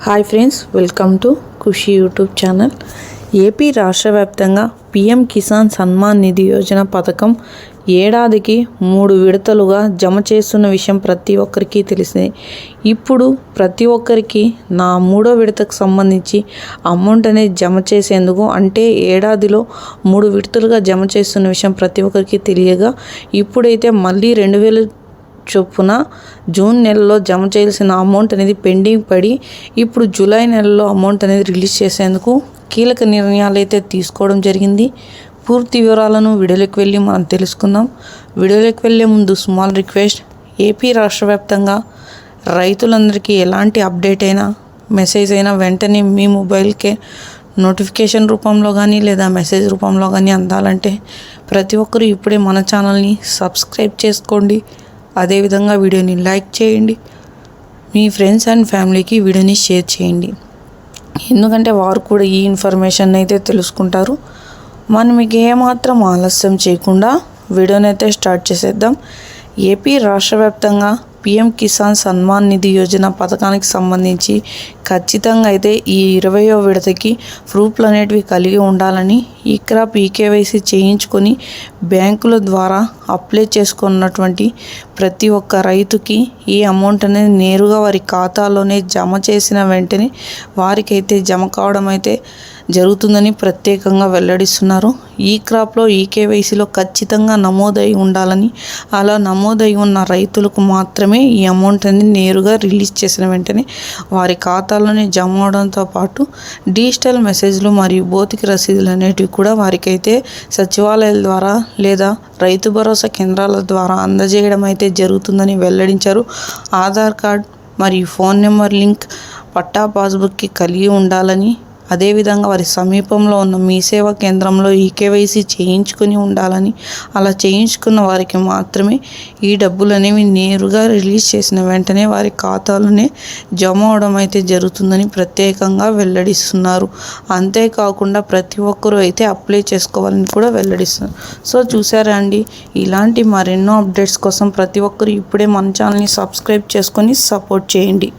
Hi friends welcome to Khushi YouTube channel. AP రాష్ట్ర వ్యాప్తంగా PM Kisan Samman Nidhi Yojana పథకం ఏడాదికి మూడు విడతలుగా జమ చేస్తున్న విషయం ప్రతి ఒక్కరికి తెలిసిందే. ఇప్పుడు ప్రతి ఒక్కరికి నా మూడో విడతకు సంబంధించి అమౌంట్ అనేది జమ చేసేందుకు అంటే ఏడాదిలో మూడు విడతలుగా జమ చేస్తున్న విషయం ప్రతి ఒక్కరికి తెలియగా ఇప్పుడైతే మళ్ళీ రెండు వేలు చొప్పున జూన్ నెలలో జమ చేయాల్సిన అమౌంట్ అనేది పెండింగ్ పడి ఇప్పుడు జూలై నెలలో అమౌంట్ అనేది రిలీజ్ చేసేందుకు కీలక నిర్ణయాలు అయితే తీసుకోవడం జరిగింది. పూర్తి వివరాలను వీడియోలోకి వెళ్ళి మనం తెలుసుకుందాం. వీడియోలోకి వెళ్ళే ముందు స్మాల్ రిక్వెస్ట్ ఏపీ రాష్ట్ర వ్యాప్తంగా రైతులందరికీ ఎలాంటి అప్డేట్ అయినా మెసేజ్ అయినా వెంటనే మీ మొబైల్కే నోటిఫికేషన్ రూపంలో కానీ లేదా మెసేజ్ రూపంలో కానీ అందాలంటే ప్రతి ఒక్కరూ ఇప్పుడే మన ఛానల్ని సబ్స్క్రైబ్ చేసుకోండి. అదేవిధంగా వీడియోని లైక్ చేయండి. మీ ఫ్రెండ్స్ అండ్ ఫ్యామిలీకి వీడియోని షేర్ చేయండి. ఎందుకంటే వారు కూడా ఈ ఇన్ఫర్మేషన్ అయితే తెలుసుకుంటారు. మనం మీకు ఏమాత్రం ఆలస్యం చేయకుండా వీడియోని అయితే స్టార్ట్ చేసేద్దాం. ఏపీ రాష్ట్ర వ్యాప్తంగా పిఎం కిసాన్ సన్మాన్ నిధి యోజన పథకానికి సంబంధించి ఖచ్చితంగా అయితే ఈ ఇరవయో విడతకి ప్రూఫ్లు అనేటివి కలిగి ఉండాలని ఈ క్రాప్ చేయించుకొని బ్యాంకుల ద్వారా అప్లై చేసుకున్నటువంటి ప్రతి ఒక్క రైతుకి ఈ అమౌంట్ అనేది నేరుగా వారి ఖాతాలోనే జమ చేసిన వెంటనే వారికైతే జమ కావడం అయితే జరుగుతుందని ప్రత్యేకంగా వెల్లడిస్తున్నారు. ఈ క్రాప్లో ఈ కేవైసీలో ఖచ్చితంగా నమోదై ఉండాలని అలా నమోదై ఉన్న రైతులకు మాత్రమే ఈ అమౌంట్ అనేది నేరుగా రిలీజ్ చేసిన వెంటనే వారి ఖాతాలోనే జమ అవడంతో పాటు డిజిటల్ మెసేజ్లు మరియు భౌతిక రసీదులు అనేటివి కూడా వారికైతే సచివాలయాల ద్వారా లేదా రైతు భరోసా కేంద్రాల ద్వారా అందజేయడం అయితే జరుగుతుందని వెల్లడించారు. ఆధార్ కార్డ్ మరియు ఫోన్ నెంబర్ లింక్ పట్టా పాస్బుక్కి కలిగి ఉండాలని అదేవిధంగా వారి సమీపంలో ఉన్న మీ సేవా కేంద్రంలో ఈ కేవైసీ చేయించుకుని ఉండాలని అలా చేయించుకున్న వారికి మాత్రమే ఈ డబ్బులు అనేవి నేరుగా రిలీజ్ చేసిన వెంటనే వారి ఖాతాలోనే జమ అవడం అయితే జరుగుతుందని ప్రత్యేకంగా వెల్లడిస్తున్నారు. అంతేకాకుండా ప్రతి ఒక్కరూ అయితే అప్లై చేసుకోవాలని కూడా వెల్లడిస్తున్నారు. సో చూసారా అండి ఇలాంటి మరెన్నో అప్డేట్స్ కోసం ప్రతి ఒక్కరు ఇప్పుడే మన ఛానల్ని సబ్స్క్రైబ్ చేసుకొని సపోర్ట్ చేయండి.